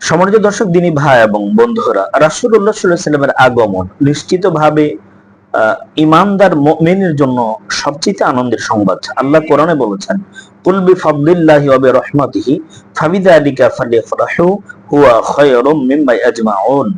সম্মানিত দর্শক, দিনী ভাই এবং বন্ধুরা, রাসূলুল্লাহ সাল্লামের আগমন নিশ্চিতভাবে ইমানদার মুমিনের জন্য সবচেয়ে আনন্দের সংবাদ। আল্লাহ কোরআনে বলেছেন কুল বিফাদলিল্লাহি ওয়া বিরহমাতিহি, ফাবিযালিকা ফালিফরাহু, হুয়া খায়রুম মিম্মা ইয়াজমাউন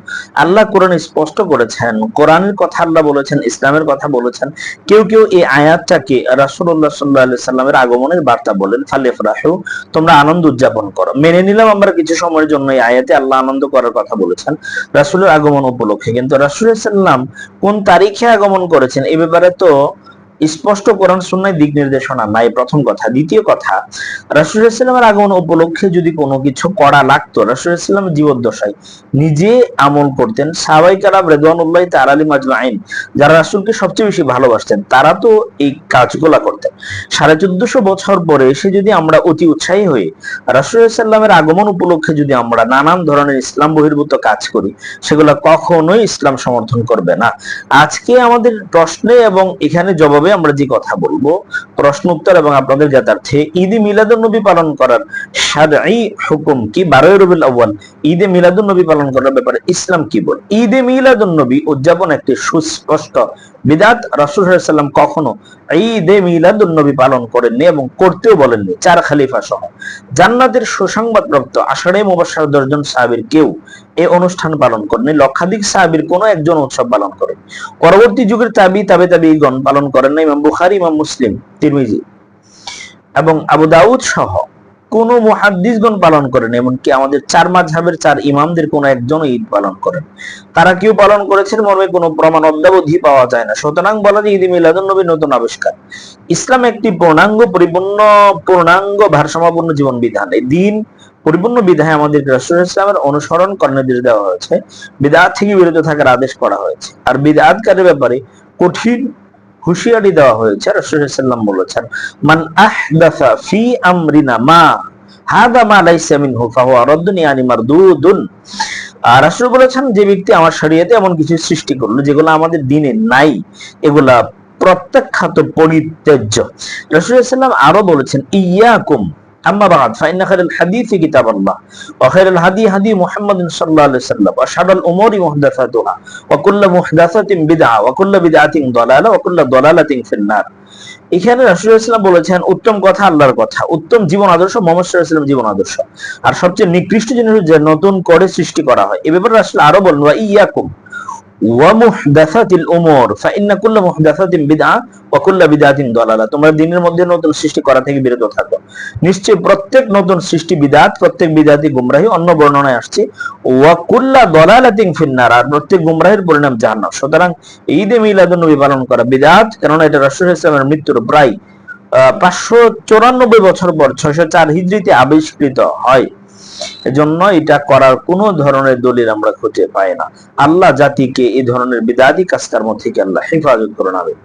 আল্লাহ কোরআনে স্পষ্ট করেছেন, কোরআনের কথা আল্লাহ বলেছেন, ইসলামের কথা বলেছেন, কেউ কেউ এই আয়াতটাকে রাসূলুল্লাহ সাল্লাল্লাহু আলাইহি সাল্লামের আগমনের বার্তা বলেন, ফালিফরাহু, তোমরা আনন্দ উদযাপন করো। মেনে নিলাম আমরা কিছু সময়ের জন্য এই আয়াতে আল্লাহ আনন্দ করার কথা বলেছেন, রাসূলের আগমন উপলক্ষে। কিন্তু রাসূলুল্লাহ সাল্লাম কোন তারিখে আগমন করেছেন, এ ব্যাপারে তো স্পষ্ট কোরআন সুন্নায় দিক নির্দেশনা নাই প্রথম কথা। দ্বিতীয় কথা রাসূলের আগমন উপলক্ষে যদি কোনো কিছু করা লাগতো রাসূলের জীবদ্দশায় নিজে আমল করতেন, সাহাবাই কালাম রেদওয়ানুল্লাহ তার আলী মাজমাইন যারা রাসূলকে সবচেয়ে বেশি ভালোবাসতেন, তারা তো এই কাজগুলা করতেন। সাড়ে চোদ্দশো বছর পরে এসে যদি আমরা অতি উৎসাহী হয়ে রাসূলের আগমন উপলক্ষে যদি আমরা নানান ধরনের ইসলাম বহির্ভূত কাজ করি, সেগুলা কখনোই ইসলাম সমর্থন করবে না। আজকে আমাদের প্রশ্নে এবং এখানে জবাবে আমরা যে কথা বলব, প্রশ্ন উত্তর এবং আপনাদের জ্ঞাতার্থে ঈদে মিলাদুন নবী পালন করার সাদাই হুকুম কি? বারোই রবিল আউয়াল, ঈদে মিলাদুন নবী পালন করার ব্যাপারে ইসলাম কি বল? ঈদে মিলাদুন নবী উদযাপন একটি সুস্পষ্ট বিদাত। রাসূল সাল্লাম কখনো ঈদে মিলাদুন নবী পালন করেননি এবং করতেও বলেননি। চার খলিফা সহ। জান্নাতের সুসংবাদ প্রাপ্ত আষাঢ়ে মুবাশশার দশজন সাহাবীর কেউ এই অনুষ্ঠান পালন করেনি লক্ষাধিক সাহাবীর কোনো একজন উৎসব পালন করেন। পরবর্তী যুগের তাবি, তাবে তাবিগণ পালন করেন না ইমাম বুখারী, ইমাম মুসলিম, তিরমিজি এবং আবু দাউদ সহ। কোন মুহাদ্দিসগণ পালন করেন, এমনকি আমাদের চার মাঝহাবের চার ইমামদের কোন একজন ঈদ পালন করেন। তারা কেউ পালন করেছেন মর্মে কোনো প্রমাণ অদ্যাবধি পাওয়া যায় না। সুতরাং বলা যায় ঈদ মিলাদুন নবীর নতুন আবিষ্কার। ইসলাম একটি পূর্ণাঙ্গ, পরিপূর্ণ, পূর্ণাঙ্গ, ভারসাম্যপূর্ণ জীবন বিধান এই দিন পরিপূর্ণ বিধায় আমাদের রাসূল ইসলামের অনুসরণ করার নির্দেশ দেওয়া হয়েছে। বিদাত থেকে বিরত থাকার আদেশ করা হয়েছে। আর বিদাতকারের ব্যাপারে কঠিন হুঁশিয়ারি দেওয়া হয়েছে রাসূলুল্লাহ বলেছেন, মান আহদাফা ফি আমরিনা মা, হাদা মা লাইসা রাসূল বলেছেন, যে ব্যক্তি আমার শরীয়তে এমন কিছু সৃষ্টি করল, যেগুলো আমাদের দিনে নাই, এগুলা প্রত্যাখ্যাত পরিত্যাজ্য। সাল্লাম আরও বলেছেন ইয়াকুম أما بعد فإن خير الحديث كتاب الله وخير الهدي هدي محمد صلى الله عليه وسلم وشر الأمور محدثاتها وكل محدثة بدعة وكل بدعة ضلالة وكل ضلالة في النار এখানে রাসূলুল্লাহ বলেছেন উত্তম কথা আল্লাহর কথা উত্তম জীবন আদর্শ মোহাম্মদ সাল্লাল্লাহু আলাইহি জীবন আদর্শ আর সবচেয়ে নিকৃষ্ট জিনিস হচ্ছে যে নতুন করে সৃষ্টি করা হয় এ ব্যাপারে রাসূল আরো বলেন ওয়া ইয়াকুম অন্য আসছে। ওয়া কুল্লা দালালাতিন ফিন্নার, আর প্রত্যেক পরিণাম জাহান্নাম। সুতরাং ঈদে মিলাদুন নবী পালন করা বিদাত কেননা এটা রাসূল মৃত্যুর প্রায় পাঁচশো চুরানব্বই বছর পর ছয়শো চার হিজড়িতে আবিষ্কৃত হয়। এজন্য এটা করার কোন ধরনের দলিল আমরা খুঁজে পাই না। আল্লাহ জাতিকে এই ধরনের বিদাদি কাজকর্ম থেকে আল্লাহ হেফাজত করে আমিন